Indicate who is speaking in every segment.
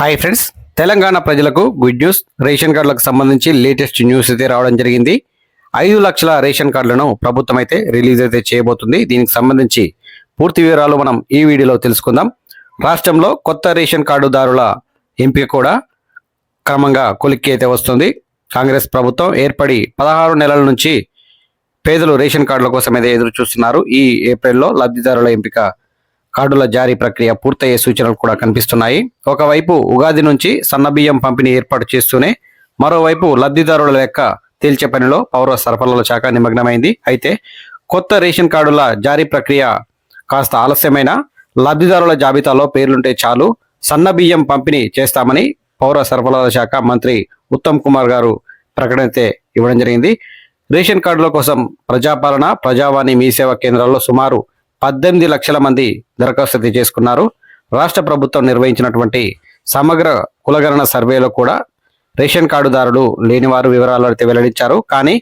Speaker 1: Hi friends Telangana ప్రజలకు good news. Ration కార్డులకు సంబంధించి లేటెస్ట్ న్యూస్ అయితే రావడం జరిగింది. ఐదు లక్షల రేషన్ కార్డులను ప్రభుత్వం అయితే రిలీజ్ అయితే చేయబోతుంది. దీనికి సంబంధించి పూర్తి వివరాలు మనం ఈ వీడియోలో తెలుసుకుందాం. రాష్ట్రంలో కొత్త రేషన్ కార్డుదారుల ఎంపిక కూడా క్రమంగా కొలిక్కి అయితే వస్తుంది. కాంగ్రెస్ ప్రభుత్వం ఏర్పడి పదహారు నెలల నుంచి పేదలు రేషన్ కార్డుల కోసం అయితే ఎదురు చూస్తున్నారు ఈ ఏప్రిల్లో లబ్ధిదారుల ఎంపిక కార్డుల జారీ ప్రక్రియ పూర్తయ్యే సూచనలు కూడా కనిపిస్తున్నాయి. ఒకవైపు ఉగాది నుంచి సన్నబియ్యం పంపిణీ ఏర్పాటు చేస్తూనే మరోవైపు లబ్ధిదారుల లెక్క తేల్చే పనిలో పౌర సరఫరాల శాఖ నిమగ్నమైంది. అయితే కొత్త రేషన్ కార్డుల జారీ ప్రక్రియ కాస్త ఆలస్యమైన లబ్ధిదారుల జాబితాలో పేర్లుంటే చాలు సన్నబియ్యం పంపిణీ చేస్తామని పౌర సరఫరాల శాఖ మంత్రి ఉత్తమ్ కుమార్ గారు ప్రకటన ఇవ్వడం జరిగింది. రేషన్ కార్డుల కోసం ప్రజాపాలన ప్రజావాణి మీ సేవా కేంద్రాల్లో సుమారు పద్దెనిమిది లక్షల మంది దరఖాస్తు అయితే చేసుకున్నారు. రాష్ట్ర ప్రభుత్వం నిర్వహించినటువంటి సమగ్ర కులగణన సర్వేలో కూడా రేషన్ కార్డుదారులు లేనివారు వివరాలు అయితే వెల్లడించారు. కానీ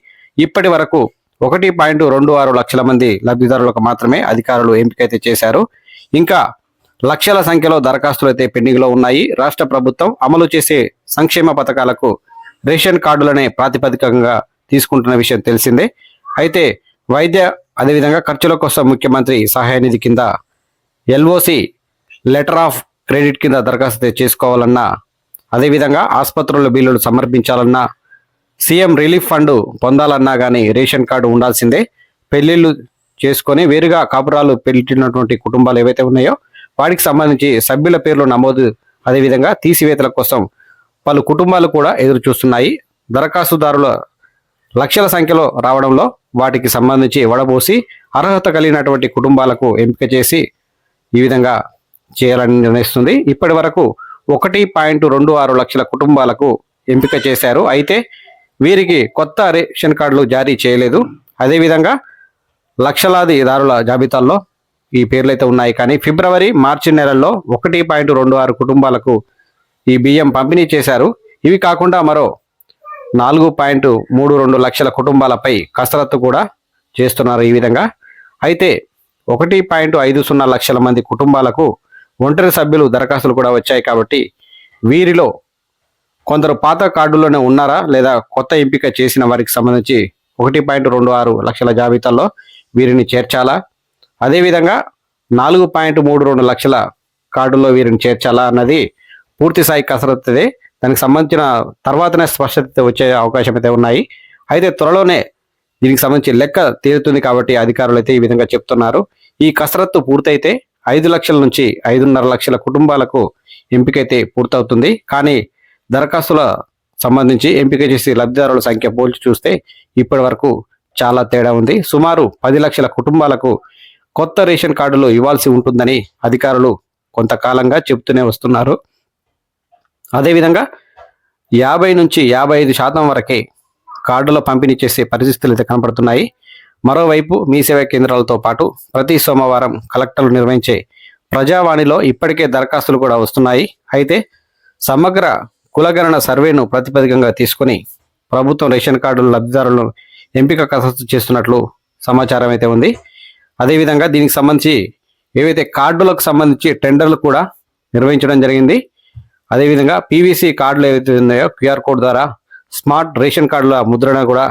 Speaker 1: ఇప్పటి వరకు ఒకటి పాయింట్ రెండు ఆరు లక్షల మంది లబ్ధిదారులకు మాత్రమే అధికారులు ఎంపిక అయితే చేశారు. ఇంకా లక్షల సంఖ్యలో దరఖాస్తులు అయితే పెండింగ్లో ఉన్నాయి. రాష్ట్ర ప్రభుత్వం అమలు చేసే సంక్షేమ పథకాలకు రేషన్ కార్డులనే ప్రాతిపదికంగా తీసుకుంటున్న విషయం తెలిసిందే. అయితే వైద్య అదేవిధంగా ఖర్చుల కోసం ముఖ్యమంత్రి సహాయ నిధి కింద ఎల్ఓసి లెటర్ ఆఫ్ క్రెడిట్ కింద దరఖాస్తు చేసుకోవాలన్నా అదేవిధంగా ఆసుపత్రుల బిల్లులు సమర్పించాలన్నా సీఎం రిలీఫ్ ఫండ్ పొందాలన్నా కానీ రేషన్ కార్డు ఉండాల్సిందే. పెళ్ళిళ్ళు చేసుకొని వేరుగా కాపురాలు పెట్టినటువంటి కుటుంబాలు ఏవైతే ఉన్నాయో వాటికి సంబంధించి సభ్యుల పేర్లు నమోదు అదేవిధంగా తీసివేతల కోసం పలు కుటుంబాలు కూడా ఎదురు చూస్తున్నాయి దరఖాస్తుదారుల లక్షల సంఖ్యలో రావడంలో వాటికి సంబంధించి వడబోసి అర్హత కలిగినటువంటి కుటుంబాలకు ఎంపిక చేసి ఈ విధంగా చేయాలని నిర్ణయిస్తుంది. ఇప్పటి వరకు ఒకటి పాయింట్ రెండు ఆరు లక్షల కుటుంబాలకు ఎంపిక చేశారు. అయితే వీరికి కొత్త రేషన్ కార్డులు జారీ చేయలేదు. అదేవిధంగా లక్షలాది దారుల జాబితాల్లో ఈ పేర్లు అయితే ఉన్నాయి. కానీ ఫిబ్రవరి మార్చి నెలల్లో ఒకటి పాయింట్ రెండు ఆరు కుటుంబాలకు ఈ బియ్యం పంపిణీ చేశారు. ఇవి కాకుండా మరో నాలుగు పాయింట్ మూడు రెండు లక్షల కుటుంబాలపై కసరత్తు కూడా చేస్తున్నారు ఈ విధంగా. అయితే ఒకటి పాయింట్ ఐదు సున్నా లక్షల మంది కుటుంబాలకు ఒంటరి సభ్యులు దరఖాస్తులు కూడా వచ్చాయి కాబట్టి వీరిలో కొందరు పాత కార్డులోనే ఉన్నారా లేదా కొత్త ఎంపిక చేసిన వారికి సంబంధించి ఒకటి పాయింట్ రెండు ఆరు లక్షల జాబితాలో వీరిని చేర్చాలా? అదేవిధంగా నాలుగు పాయింట్ మూడు రెండు లక్షల కార్డుల్లో వీరిని చేర్చాలా అన్నది పూర్తి స్థాయి కసరత్తుదే. దానికి సంబంధించిన తర్వాతనే స్పష్టత వచ్చే అవకాశం అయితే ఉన్నాయి. అయితే త్వరలోనే దీనికి సంబంధించి లెక్క తీరుతుంది కాబట్టి అధికారులు అయితే ఈ విధంగా చెప్తున్నారు. ఈ కసరత్తు పూర్తయితే ఐదు లక్షల నుంచి ఐదున్నర లక్షల కుటుంబాలకు ఎంపికైతే పూర్తవుతుంది. కానీ దరఖాస్తుల సంబంధించి ఎంపిక చేసి లబ్ధిదారుల సంఖ్య పోల్చి చూస్తే ఇప్పటి వరకు చాలా తేడా ఉంది. సుమారు పది లక్షల కుటుంబాలకు కొత్త రేషన్ కార్డులు ఇవ్వాల్సి ఉంటుందని అధికారులు కొంతకాలంగా చెబుతూనే వస్తున్నారు. అదేవిధంగా యాభై నుంచి యాభై ఐదు శాతం వరకే కార్డుల పంపిణీ చేసే పరిస్థితులు అయితే కనపడుతున్నాయి. మరోవైపు మీ సేవా కేంద్రాలతో పాటు ప్రతి సోమవారం కలెక్టర్లు నిర్వహించే ప్రజావాణిలో ఇప్పటికే దరఖాస్తులు కూడా వస్తున్నాయి. అయితే సమగ్ర కులగణన సర్వేను ప్రాతిపదికంగా తీసుకుని ప్రభుత్వం రేషన్ కార్డుల లబ్ధిదారులను ఎంపిక కసరత్తు చేస్తున్నట్లు సమాచారం అయితే ఉంది. అదేవిధంగా దీనికి సంబంధించి ఏవైతే కార్డులకు సంబంధించి టెండర్లు కూడా నిర్వహించడం జరిగింది. అదేవిధంగా పీవీసీ కార్డులు ఏవైతే ఉన్నాయో క్యూఆర్ కోడ్ ద్వారా స్మార్ట్ రేషన్ కార్డుల ముద్రణ కూడా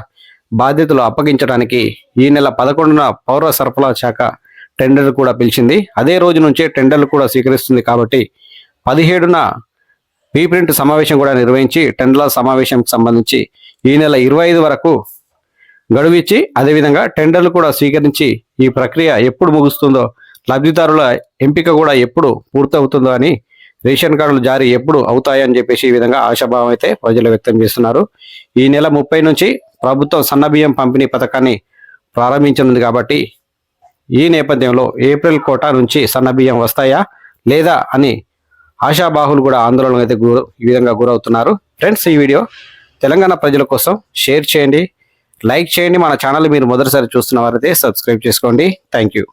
Speaker 1: బాధ్యతలు అప్పగించడానికి ఈ నెల పదకొండున పౌర సరఫరా శాఖ టెండర్లు కూడా పిలిచింది. అదే రోజు నుంచే టెండర్లు కూడా స్వీకరిస్తుంది కాబట్టి పదిహేడున ప్రింట్ సమావేశం కూడా నిర్వహించి టెండర్ల సమావేశంకి సంబంధించి ఈ నెల ఇరవై ఐదు వరకు గడువిచ్చి అదేవిధంగా టెండర్లు కూడా స్వీకరించి ఈ ప్రక్రియ ఎప్పుడు ముగుస్తుందో లబ్ధిదారుల ఎంపిక కూడా ఎప్పుడు పూర్తవుతుందో అని రేషన్ కార్డులు జారీ ఎప్పుడు అవుతాయని చెప్పేసి ఈ విధంగా ఆశాభావం అయితే ప్రజలు వ్యక్తం చేస్తున్నారు. ఈ నెల ముప్పై నుంచి ప్రభుత్వం సన్నబియ్యం పంపిణీ పథకాన్ని ప్రారంభించనుంది కాబట్టి ఈ నేపథ్యంలో ఏప్రిల్ కోట నుంచి సన్నబియ్యం వస్తాయా లేదా అని ఆశాబాహులు కూడా ఆందోళన అయితే గుర ఈ విధంగా గురవుతున్నారు. ఫ్రెండ్స్ ఈ వీడియో తెలంగాణ ప్రజల కోసం షేర్ చేయండి లైక్ చేయండి. మన ఛానల్ మీరు మొదటిసారి చూస్తున్న వారైతే సబ్స్క్రైబ్ చేసుకోండి. Thank you.